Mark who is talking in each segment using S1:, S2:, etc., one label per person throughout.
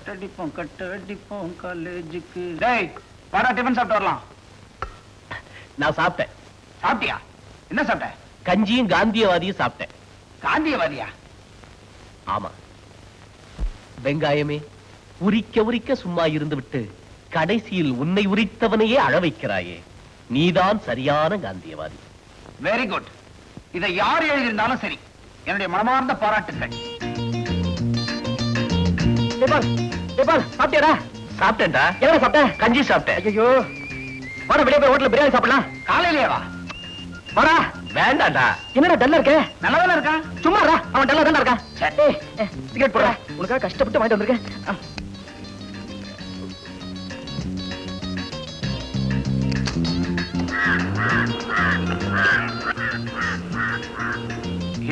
S1: கட்டடிப்போம் கட்டடிப்போம் காலேஜுக்கு டேய் வாடா டிஃபன் சாப்பிட்டு வரலாம்.
S2: நான் சாப்பிட்டேன்.
S1: சாப்பிட்டியா? என்ன சாப்பிட்ட?
S2: கஞ்சியும் காந்தியவாதியும் சாப்பிட்டேன்.
S1: காந்தியவாதியா?
S2: ஆமா. வெங்காயமே உரிக்க உரிக்க சும்மா இருந்து விட்டு கடைசியில் உன்னை உரித்தவனையே அழ வைக்கிறாயே. நீதான் சரியான காந்தியவாதி.
S1: வெரி குட் இதை யார் எழுதியிருந்தாலும் சரி. என்னுடைய மனமார்ந்த பாராட்டுகள்.
S2: சாப்பிட்டியாடா? சாப்பிட்டேன்டா. என்ன சாப்பிட்ட? கஞ்சி சாப்பிட்டேன். ஐயோ வாடா வெளியே போய் ஹோட்டல்ல பிரியாணி சாப்பிடலாம்.
S1: காலையிலேயே வா.
S2: வாடா. வேண்டாம்டா என்னடா டல்லா இருக்க?
S1: நல்லதானே இருக்கான்
S2: சும்மா இருடா, அவன் டல்லா தானே இருக்கான்.
S1: சரி.
S2: ஏய், ஏய், சிகரெட் போடுறா உனக்காக கஷ்டப்பட்டு வாங்கிட்டு வந்திருக்கேன். ஆ.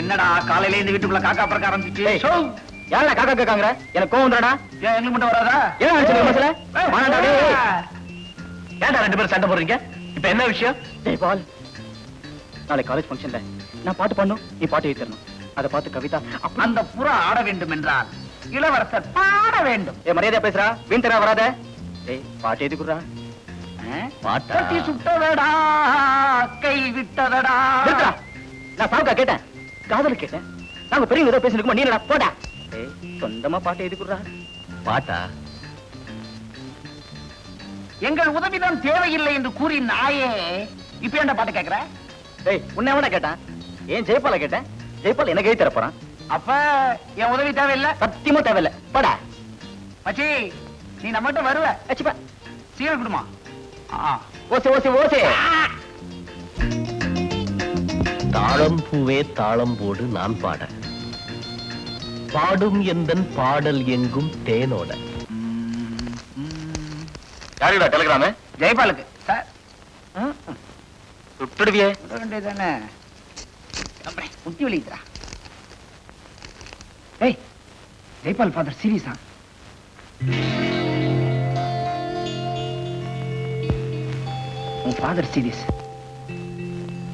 S1: என்னடா காலையில இந்த வீட்டுக்குள்ள காக்கா பறக்க ஆரம்பிச்சு
S2: ஏய், ஏன்டா காக்கா கேக்காங்கற எனக்கு கோவம் வந்துடா
S1: ஏன் எங்களுக்கு மட்டும் வராதா?
S2: ஏன் அடிச்சு மனசுல?
S1: ஏய்,
S2: ஏன்டா ரெண்டு பேரும் சண்டை போடுறீங்க? இப்ப என்ன விஷயம்? டேய் பால். நாளை காலேஜ் ஃபங்க்ஷன்ல நான் பாட்டு பண்ணும் நீ பாட்டு எழுதி தரணும் அதை பார்த்து கவிதா
S1: அந்த புறா ஆட வேண்டும் என்றால் இளவரசர் பாட வேண்டும்.
S2: ஏ மரியாதையா பேசுறா? வீண் தரா வராத? டேய் பாட்டு எழுதி குடுறா. பாட்டா?
S1: சுட்டதடா கை விட்டதடா.
S2: நான் சாவுக்கா கேட்டேன். காதல் கேட்டேன். நாங்க பெரியவங்க ஏதோ பேசிருக்கோம் நீ போடா. ஏய் சொந்தமா பாட்டு எழுதி குடுறா பாட்டா?
S1: எங்கள் உதவிதான் தேவையில்லை என்று கூறி நாயே. இப்ப என்ன பாட்டு கேக்குற?
S2: டேய் உன்னை எவனா கேட்டான்? ஏன் ஜெயபால கேட்டேன்? ஜெயபால் எனக்கு எழுதி தர போறான்
S1: அப்ப என் உதவி தேவையில்லை?
S2: சத்தியமா தேவையில்ல. போடா.
S1: மச்சி நீ நம்மகிட்ட வருவ.
S2: அச்சிப்பா
S1: சீக்கிரம் கொடுமா. ஆ.
S2: Jose Jose Jose. தாளம் பூவே தாளம் போடு நான் பாட. பாடும் எந்தன் பாடல் எங்கும் தேனோட. யாருடா டெலிகிராமு?
S1: ஜெயபாலுக்கு. சார்.
S2: சுட்டுடுவியே
S1: வேண்டியதானே முட்டி வலிக்குதுடா. ஏய் ஜெய்பால் ஃபாதர் சீரியஸா உன் ஃபாதர் சீரியஸ்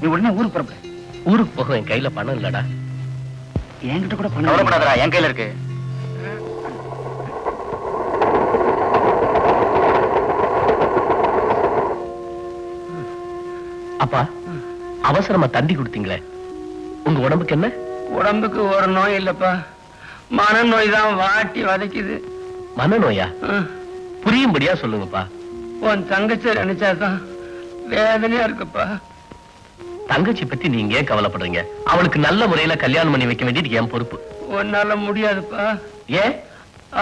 S1: நீ உடனே ஊருக்கு புறப்படு.
S2: ஊருக்கு போக என் கையில பணம் இல்லடா.
S1: என்கிட்ட கூட பணம்.
S2: கவலைப்படாதடா என் கையில இருக்கு. அப்பா அவசரமா தந்தி கொடுத்தீங்களே. உங்க உடம்புக்கு என்ன?
S3: உடம்புக்கு ஒரு நோய் இல்லப்பா. மனநோய் தான் வாட்டி வதைக்குது
S2: மனநோயா. புரியும்படியா சொல்லுங்கப்பா.
S3: உன் தங்கச்சி நினைச்சாதான் வேதனையா இருக்குப்பா.
S2: தங்கச்சி பத்தி நீங்க ஏன் கவலைப்படுறீங்க? அவளுக்கு நல்ல முறையில கல்யாணம் பண்ணி வைக்க வேண்டியது என் பொறுப்பு.
S3: உன்னால முடியாதுப்பா.
S2: ஏன்?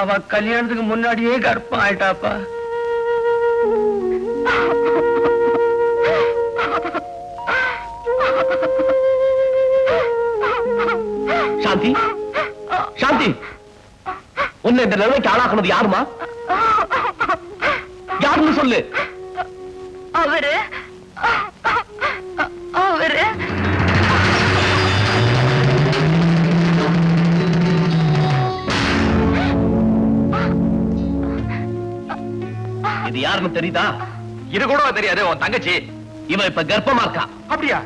S3: அவ கல்யாணத்துக்கு முன்னாடியே கர்ப்பம் ஆயிட்டாப்பா.
S2: சாந்தி? சாந்தி? உன்னை இந்த நிலைமைக்கு ஆளாக்குனது யாருமா? யாருன்னு சொல்லு.
S4: அவரு அவரு
S2: யாருன்னு தெரியுதா?
S5: இது கூட தெரியாது உன் தங்கச்சி.
S2: இவ இப்ப கர்ப்பமா இருக்கா?
S5: அப்படியா?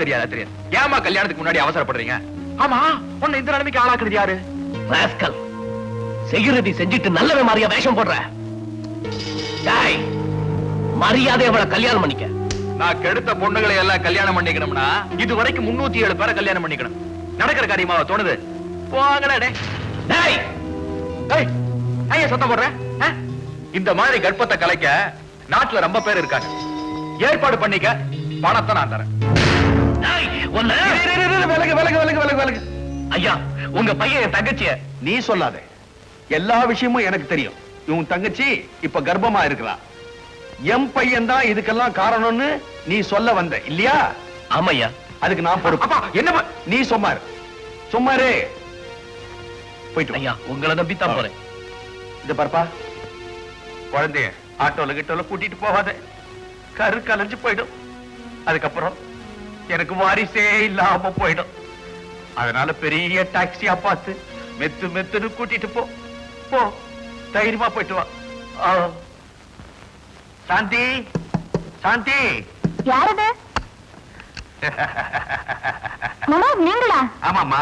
S5: தெரியாது தெரியாது. ஏமா கல்யாணத்துக்கு முன்னாடி அவசரப்படுறீங்க? ஆமா உன்னை இந்த நிலைமைக்கு ஆளாக்குறது யாரு?
S2: ராஸ்கல் செக்யூரிட்டி செஞ்சுட்டு நல்லவன் மாதிரியா வேஷம் போடுற. டேய், மரியாதை அவளை கல்யாணம் பண்ணிக்க.
S5: நான் கெடுத்த பொண்ணுகளை எல்லாம் கல்யாணம் பண்ணிக்கணும்னா இது வரைக்கும் முன்னூத்தி ஏழு பேரை கல்யாணம் பண்ணிக்கணும். நடக்கிற காரியமா தோணுது? போங்கடா டேய். ஏன் சத்தம் போடுறேன்? இந்த மாதிரி கர்ப்பத்தை கலைக்க நாட்டுல ரொம்ப பேர் இருக்காங்க. ஏற்பாடு பண்ணிக்க பணத்தை நான் தரேன். விலகு விலகு விலகு விலகு விலகு.
S2: ஐயா உங்க பையன் தங்கச்சிய.
S6: நீ சொல்லாத. எல்லா விஷயமும் எனக்கு தெரியும். உன் தங்கச்சி இப்ப கர்ப்பமா இருக்கிறா என் பையன் தான் இதுக்கெல்லாம் காரணம்னு நீ சொல்ல வந்த இல்லையா?
S2: ஆமையா
S6: அதுக்கு நான் பொறுப்பு.
S5: என்ன
S6: நீ சும்மாரு. சும்மாரு. போயிட்டு.
S2: ஐயா உங்களை நம்பித்தான் போறேன்.
S6: இது பாருப்பா.
S5: குழந்தைய ஆட்டோல கிட்டோல கூட்டிட்டு போகாத. கரு கலைஞ்சு போயிடும். அதுக்கப்புறம் எனக்கு வாரிசே இல்லாம போயிடும். அதனால பெரிய டாக்ஸியா பார்த்து மெத்து மெத்துன்னு கூட்டிட்டு போ. போ. தைரியமா போயிட்டு வா. சாந்தி. சாந்தி.
S4: யாரது? நீங்களா?
S5: ஆமாம்மா.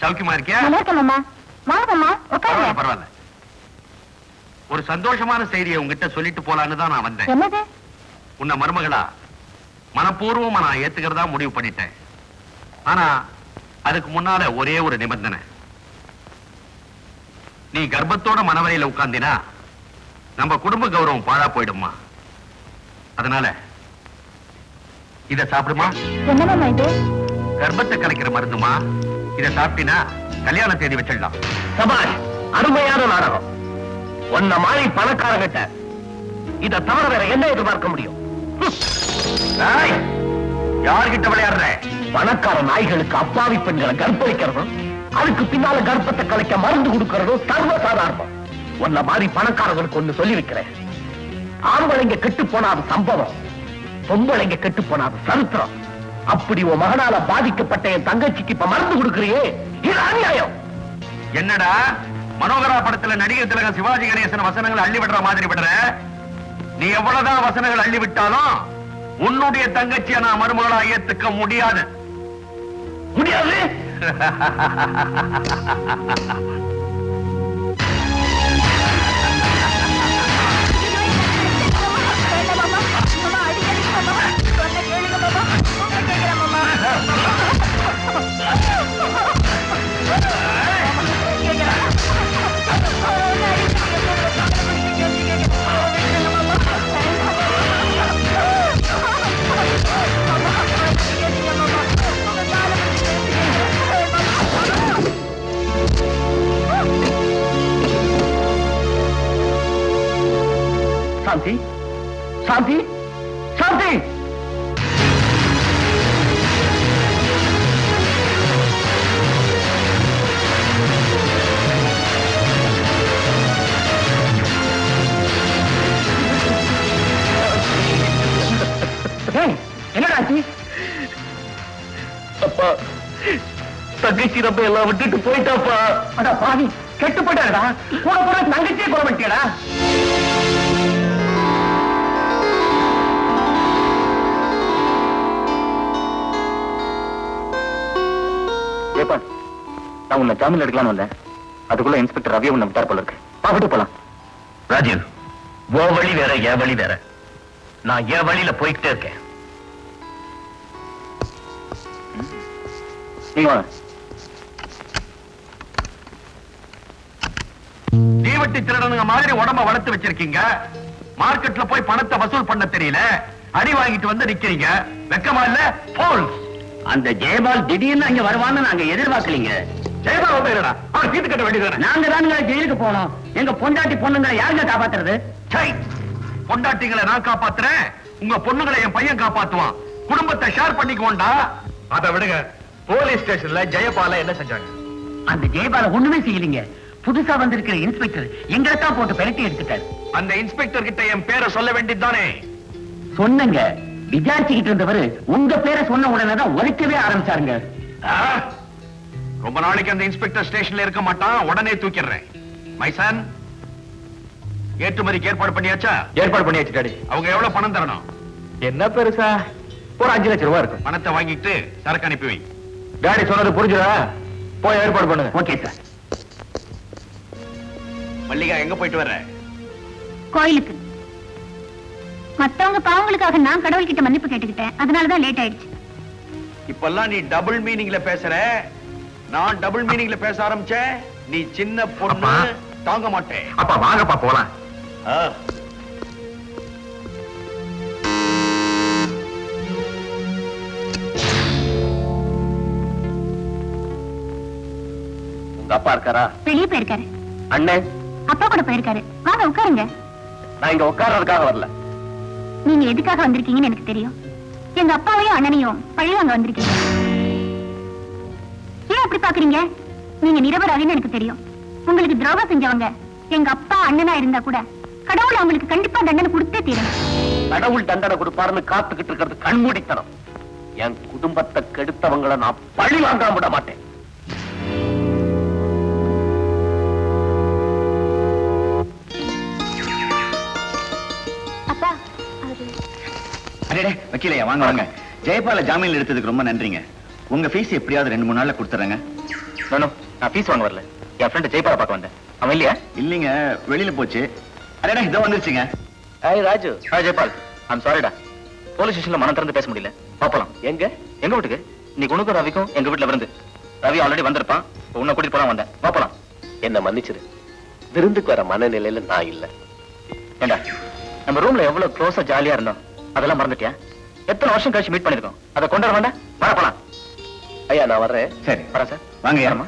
S5: சௌக்கியமா இருக்கியா?
S4: நல்லா இருக்கேன் மாமா. வாங்க மாமா
S5: பரவாயில்ல
S4: உட்காருங்க.
S5: பரவாயில்ல.
S6: ஒரு சந்தோஷமான செய்தியை உங்ககிட்ட சொல்லிட்டு போலான்னு தான் நான் வந்தேன்.
S4: என்னது?
S6: உன்னை மருமகளா மனப்பூர்வமா நான் ஏத்துக்கிறதா முடிவு பண்ணிட்டேன். ஆனா அதுக்கு முன்னால ஒரே ஒரு நிபந்தனை. நீ கர்ப்பத்தோட மனவரையில உட்கார்ந்தினா நம்ம குடும்ப கௌரவம் பாழா போயிடுமா அதனால இத சாப்பிடுமா? கர்ப்பத்தை கலைக்கிற மருந்துமா? இத சாப்பிட்டினா கல்யாண தேதி வச்சிடலாம்.
S2: சபாஷ் அருமையான நாடகம். உன்ன மாதிரி பணக்காரங்கிட்ட. இத தவிர வேற என்ன எதிர்பார்க்க முடியும்?
S6: யார்கிட்ட விளையாடுற?
S2: பணக்கார நாய்களுக்கு அப்பாவி பெண்களை கற்பழிக்கிறதும் அதுக்கு பின்னால கர்ப்பத்தை கலைக்க மருந்து கொடுக்கறதும் சர்வசாதாரணம். உன்ன மாதிரி பணக்காரர்களுக்கு ஒண்ணு சொல்லி வைக்கிறேன் ஆம்பளைங்க கெட்டு போனாது சம்பவம். பொம்பளைங்க கெட்டு போனாது சரித்திரம். அப்படி உன் மகனால பாதிக்கப்பட்ட என் தங்கச்சிக்கு இப்ப மருந்து கொடுக்கறியே? இது அநியாயம்.
S6: என்னடா? மனோகரா படத்துல நடிகர் திலகம் சிவாஜி கணேசன் வசனங்களை அள்ளி விடுற மாதிரி விடுற? நீ எவ்வளவுதான் வசனங்கள் அள்ளி விட்டாலும் உன்னுடைய தங்கச்சியை நான் மருமகளா ஏத்துக்க முடியாது.
S2: முடியாது? தங்கச்சி நம்ம எல்லாம் விட்டுட்டு போயிட்டாப்பா. அடா பாவி கெட்டு போயிட்டாடா கூட கூட தங்கச்சியே கொலை பண்ணிட்டியடா. ஜெயபால் நான் உன்னை ஜாமீன் எடுக்கலாம்னு வந்தேன். அதுக்குள்ள இன்ஸ்பெக்டர் ரவி உன்னை விட்டார் போல இருக்கு. பாக்கிட்டு போலாம்.
S6: ராஜீவ் ஓ வழி வேற என் வழி வேற. நான் என் வழியில போய்கிட்டே இருக்கேன்.
S2: நீங்க
S6: தீவட்டி திருடனுங்க மாதிரி உடம்ப வளர்த்து வச்சிருக்கீங்க. மார்க்கெட்ல போய் பணத்தை வசூல் பண்ண தெரியல. அடி வாங்கிட்டு வந்து நிக்கிறீங்க. வெக்கமா இல்ல? போல்ஸ்
S7: அந்த ஜெயபால் திடீர்னு அங்க வருவான்னு நாங்க எதிர்பார்க்கலீங்க.
S6: ஜெயபால் வந்து இல்லடா அவன் தீர்த்து கட்ட வேண்டியதானே
S7: நாங்க தானுங்க ஜெயிலுக்கு போனோம். எங்க பொண்டாட்டி பொண்ணுங்களை யாருங்க காப்பாத்துறது?
S6: சை. பொண்டாட்டிங்களை நான் காப்பாத்துறேன். உங்க பொண்ணுங்களை என் பையன் காப்பாத்துவான். குடும்பத்தை ஷேர் பண்ணிக்குவோண்டா அதை விடுங்க. போலீஸ் ஸ்டேஷன்ல ஜெயபால என்ன செஞ்சாங்க?
S7: அந்த ஜெயபால ஒண்ணுமே செய்யலீங்க. புதுசா வந்திருக்கிற இன்ஸ்பெக்டர் எங்களை தான் போட்டு பெரட்டி எடுத்துட்டாரு.
S6: அந்த இன்ஸ்பெக்டர் கிட்ட என் பேரை சொல்ல வேண்டியதுதானே?
S7: சொன்னங்க. விசாரிச்சுக்கிட்டு இருந்தவரு உங்க பேரை சொன்ன உடனே தான் உரைக்கவே ஆரம்பிச்சாருங்க?
S6: ரொம்ப நாளைக்கு அந்த இன்ஸ்பெக்டர் ஸ்டேஷன்ல இருக்க மாட்டான் உடனே தூக்கிடுறேன். மைசன் ஏற்றுமதிக்கு ஏற்பாடு பண்ணியாச்சா?
S2: ஏற்பாடு பண்ணியாச்சு டாடி.
S6: அவங்க எவ்வளவு பணம் தரணும்?
S2: என்ன பெருசா? ஒரு அஞ்சு லட்சம் ரூபாய் இருக்கும்.
S6: பணத்தை வாங்கிட்டு சரக்கு அனுப்பி வை.
S2: டாடி சொன்னது புரிஞ்சுதா? போய் ஏற்பாடு பண்ணுங்க.
S7: Okay sir.
S6: மல்லிகா எங்க போயிட்டு வர்ற?
S4: கோயிலுக்கு. மத்தவங்க பாவங்களுக்காக நான் கடவுள்கிட்ட மன்னிப்பு கேட்டுக்கிட்டேன். அதனாலதான் லேட் ஆயிடுச்சு.
S5: இப்பெல்லாம் நீ டபுள் மீனிங்ல பேசுற? நான் டபுள் மீனிங்ல பேச ஆரம்பிச்சேன். நீ சின்ன பொண்ணு
S6: அப்பா.
S5: தாங்க மாட்டேன்.
S6: அப்பா வாங்கப்பா போலாம்.
S2: உங்க அப்பா இருக்காரா?
S4: வெளியே போயிருக்காரு.
S2: அண்ணன்
S4: அப்பா கூட போயிருக்காரு. வாங்க உட்காருங்க.
S2: நான் இங்க உட்கார்றதுக்காக வரல.
S4: நீங்க எதுக்காக வந்திருக்கீங்கன்னு எனக்கு தெரியும். எங்க அப்பாவையும் அண்ணனையும் பழி வாங்க வந்திருக்கீங்க. ஏன் அப்படி பாக்குறீங்க? நீங்க நிரபராதின்னு எனக்கு தெரியும். உங்களுக்கு துரோகம் செஞ்சவங்க எங்க அப்பா அண்ணனா இருந்தா கூட கடவுள் அவங்களுக்கு கண்டிப்பா தண்டனை கொடுத்தே தீரணும்.
S2: கடவுள் தண்டனை கொடுப்பாருன்னு காத்துக்கிட்டு இருக்கிறது கண்மூடித்தனம். என் குடும்பத்தை கெடுத்தவங்கள நான் பழி வாங்காம விட மாட்டேன்.
S1: அடே வக்கீலையா வாங்க வாங்க. ஜெயபால ஜாமீன் எடுத்ததுக்கு ரொம்ப நன்றிங்க. உங்க ஃபீஸ் எப்படியாவது ரெண்டு மூணு நாள்ல கொடுத்துறேங்க.
S2: நானும் நான் ஃபீஸ் வாங்க வரல. என் ஃப்ரெண்ட் ஜெய்பால பார்க்க வந்தேன். அவன் இல்லையா?
S1: இல்லைங்க வெளியில போச்சு.
S8: அடடே இதோ வந்துருச்சுங்க.
S2: ஏய் ராஜு.
S9: ஹாய் ஜெயபால். ஐம் சாரிடா போலீஸ் ஸ்டேஷன்ல மனம் திறந்து பேச முடியல. பாப்பலாம்
S2: எங்க?
S9: எங்க வீட்டுக்கு? இன்னைக்கு உனக்கும் ரவிக்கும் எங்க வீட்டுல விருந்து. ரவி ஆல்ரெடி வந்திருப்பான். உன்னை கூட்டிட்டு போலாம் வந்தேன். பாப்பலாம்
S2: என்ன மன்னிச்சிரு. விருந்துக்கு வர மனநிலையில நான் இல்ல.
S9: ஏண்டா? நம்ம ரூம்ல எவ்வளவு க்ளோஸா ஜாலியா இருந்தோம். அதெல்லாம் மறந்துட்டியா? எத்தனை வருஷம் கழிச்சு மீட் பண்ணிருக்கோம் அதை கொண்டாட வேண்டாம்? வர போலாம்.
S2: ஐயா நான் வர்றேன்.
S8: சரி
S9: வரேன் சார்.
S8: வாங்க
S9: வரமா